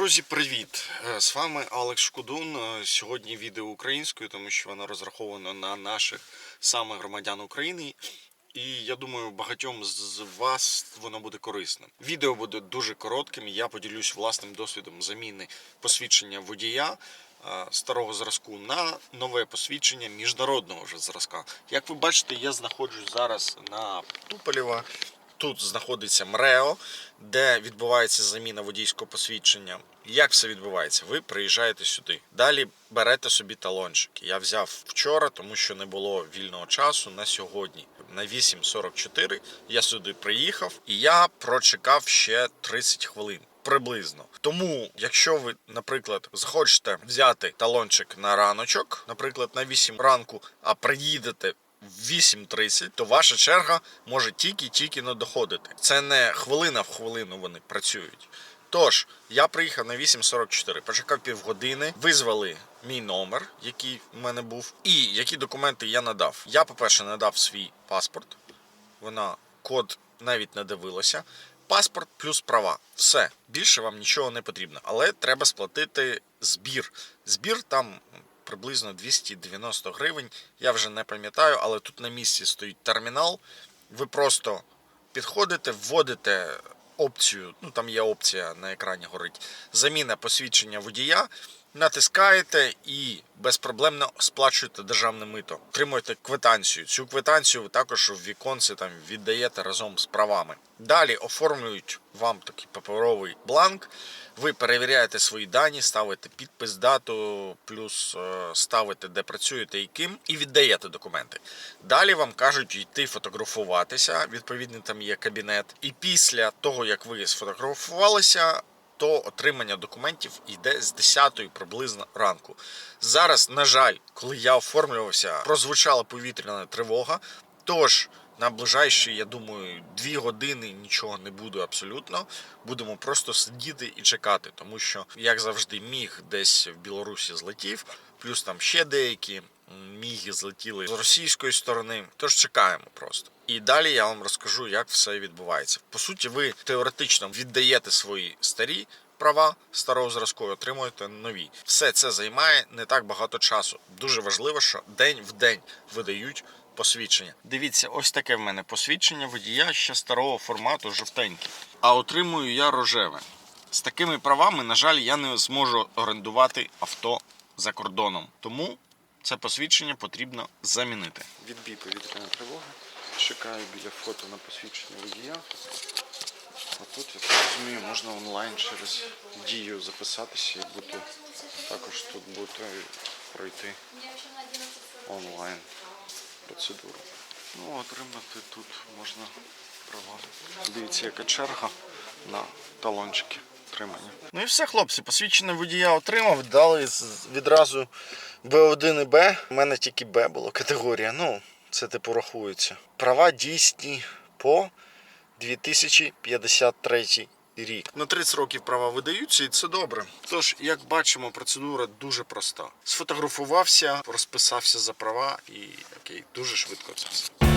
Друзі, привіт! Е, З вами Алекс Шкудун. Е, Сьогодні відео українською, тому що воно розраховано на наших саме громадян України. І я думаю, багатьом з вас воно буде корисним. Відео буде дуже коротким. Я поділюсь власним досвідом заміни посвідчення водія е, старого зразку на нове посвідчення міжнародного вже зразка. Як ви бачите, я знаходжусь зараз на Туполєва. Тут знаходиться МРЕО, де відбувається заміна водійського посвідчення. Як все відбувається? Ви приїжджаєте сюди. Далі берете собі талончик. Я взяв вчора, тому що не було вільного часу на сьогодні. На 8.44 я сюди приїхав і я прочекав ще 30 хвилин. Приблизно. Тому, якщо ви, наприклад, захочете взяти талончик на раночок, наприклад, на 8 ранку, а приїдете 8.30, то ваша черга може тільки-тільки не доходити. Це не хвилина в хвилину вони працюють. Тож, я приїхав на 8.44, почекав півгодини, визвали мій номер, який в мене був, і які документи я надав. Я, по-перше, надав свій паспорт. Вона код навіть не дивилася. Паспорт плюс права. Все. Більше вам нічого не потрібно. Але треба сплатити збір. Збір там приблизно 290 гривень. Я вже не пам'ятаю, але тут на місці стоїть термінал. Ви просто підходите, вводите опцію, ну там є опція на екрані горить. Заміна посвідчення водія. Натискаєте і безпроблемно сплачуєте державне мито. Отримуєте квитанцію. Цю квитанцію ви також в віконці там віддаєте разом з правами. Далі оформлюють вам такий паперовий бланк. Ви перевіряєте свої дані, ставите підпис, дату, плюс е, ставите, де працюєте і ким, і віддаєте документи. Далі вам кажуть йти фотографуватися. Відповідний там є кабінет. І після того, як ви сфотографувалися, то отримання документів йде з 10 приблизно ранку. Зараз, на жаль, коли я оформлювався, прозвучала повітряна тривога. Тож на ближайші, я думаю, дві години нічого не буде абсолютно. Будемо просто сидіти і чекати, тому що, як завжди, міг десь в Білорусі злетів, плюс там ще деякі міги злетіли з російської сторони. Тож чекаємо просто. І далі я вам розкажу, як все відбувається. По суті, ви теоретично віддаєте свої старі права старого зразку і отримуєте нові. Все це займає не так багато часу. Дуже важливо, що день в день видають посвідчення. Дивіться, ось таке в мене посвідчення водія ще старого формату жовтеньке. А отримую я рожеве. З такими правами, на жаль, я не зможу орендувати авто за кордоном. Тому це посвідчення потрібно замінити. Відбій повітряна тривога. Чекаю біля фото на посвідчення водія. А тут, я так розумію, можна онлайн через дію записатися і бути також тут бути пройти онлайн процедуру. Ну, отримати тут можна права. Дивіться, яка черга на талончики отримання. Ну і все, хлопці, посвідчення водія отримав, дали відразу Б1 і Б. У мене тільки Б було категорія. Ну, це типу рахується. Права дійсні по 2053 рік. На 30 років права видаються, і це добре. Тож, як бачимо, процедура дуже проста. Сфотографувався, розписався за права і окей, дуже швидко це все.